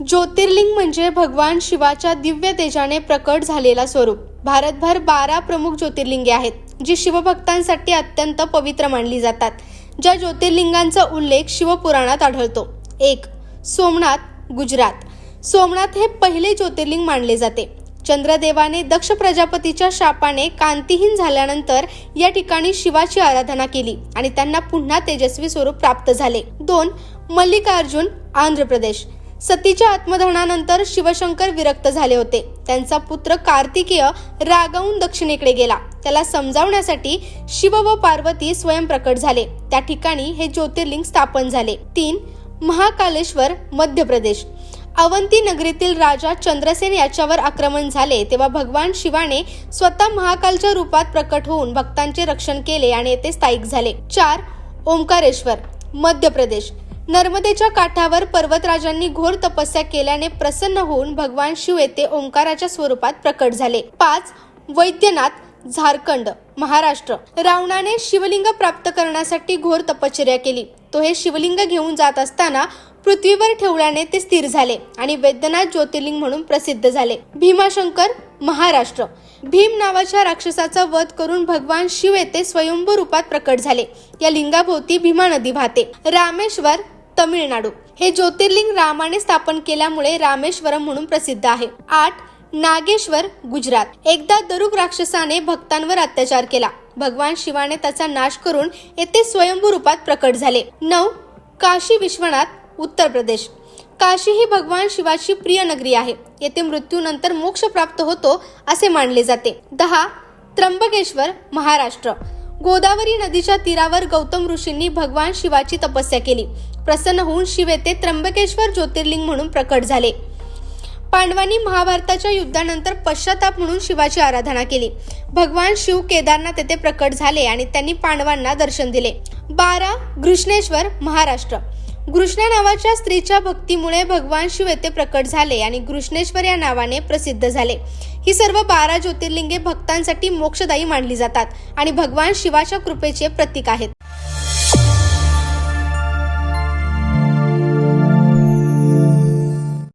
ज्योतिर्लिंग म्हणजे भगवान शिवाच्या दिव्य तेजाने प्रकट झालेला स्वरूप. भारतभर बारा प्रमुख ज्योतिर्लिंगे आहेत जी शिवभक्तांसाठी अत्यंत पवित्र मानली जातात. ज्या ज्योतिर्लिंगांचा उल्लेख शिवपुराणात आढळतो. एक सोमनाथ गुजरात. सोमनाथ हे पहिले ज्योतिर्लिंग मानले जाते. चंद्रदेवाने दक्ष प्रजापतीच्या शापाने कांतीहीन झाल्यानंतर या ठिकाणी शिवाची आराधना केली आणि त्यांना पुन्हा तेजस्वी स्वरूप प्राप्त झाले. दोन मल्लिकार्जुन आंध्र प्रदेश. सतीच्या आत्मदहनानंतर शिवशंकर विरक्त झाले होते. त्यांचा पुत्र कार्तिकेय रागावून दक्षिणेकडे गेला. त्याला समजावण्यासाठी शिव व पार्वती स्वयं प्रकट झाले. त्या ठिकाणी हे ज्योतिर्लिंग स्थापन झाले. तीन महाकालेश्वर मध्य प्रदेश. अवंती नगरीतील राजा चंद्रसेन याच्यावर आक्रमण झाले तेव्हा भगवान शिवाने स्वतः महाकालच्या रूपात प्रकट होऊन भक्तांचे रक्षण केले आणि येथे स्थायिक झाले. चार ओंकारेश्वर मध्य प्रदेश. नर्मदेच्या काठावर पर्वतराजांनी घोर तपस्या केल्याने प्रसन्न होऊन भगवान शिव येथे ओंकाराच्या स्वरूपात प्रकट झाले. पाच वैद्यनाथ झारखंड महाराष्ट्र. रावणाने शिवलिंग प्राप्त करण्यासाठी घोर तपश्चर्या केली. तो हे शिवलिंग घेऊन जात असताना पृथ्वीवर ठेवल्याने ते स्थिर झाले आणि वैद्यनाथ ज्योतिर्लिंग म्हणून प्रसिद्ध झाले. भीमाशंकर महाराष्ट्र. भीम नावाच्या राक्षसाचा वध करून भगवान शिव येथे स्वयंभू रूपात प्रकट झाले. या लिंगाभोवती भीमा नदी वाहते. रामेश्वर तमिळनाडू. हे ज्योतिर्लिंग रामाने स्थापन केल्यामुळे रामेश्वरम म्हणून प्रसिद्ध आहे. आठ नागेश्वर गुजरात. एकदा दरुग राक्षसाने भक्तांवर अत्याचार केला. भगवान शिवाने त्याचा नाश करून येथे स्वयंभू रूपात प्रकट झाले. नऊ काशी विश्वनाथ उत्तर प्रदेश. काशी ही भगवान शिवाची प्रिय नगरी आहे. येथे मृत्यूनंतर मोक्ष प्राप्त होतो असे मानले जाते. दहा त्र्यंबकेश्वर महाराष्ट्र. गोदावरी नदीच्या तीरावर गौतम ऋषींनी भगवान शिवाची तपस्या केली. प्रसन्न होऊन शिव येथे त्र्यंबकेश्वर ज्योतिर्लिंग म्हणून प्रकट झाले. पांडवांनी महाभारताच्या युद्धानंतर पश्चाताप म्हणून शिवाची आराधना केली. भगवान शिव केदारनाथ येथे प्रकट झाले आणि त्यांनी पांडवांना दर्शन दिले. बारा घृष्णेश्वर महाराष्ट्र. कृष्णा नावाच्या स्त्रीच्या भक्तीमुळे भगवान शिव येथे प्रकट झाले आणि कृष्णेश्वर या नावाने प्रसिद्ध झाले. ही सर्व बारा ज्योतिर्लिंगे भक्तांसाठी मोक्षदायी मानली जातात आणि भगवान शिवाच्या कृपेचे प्रतीक आहेत.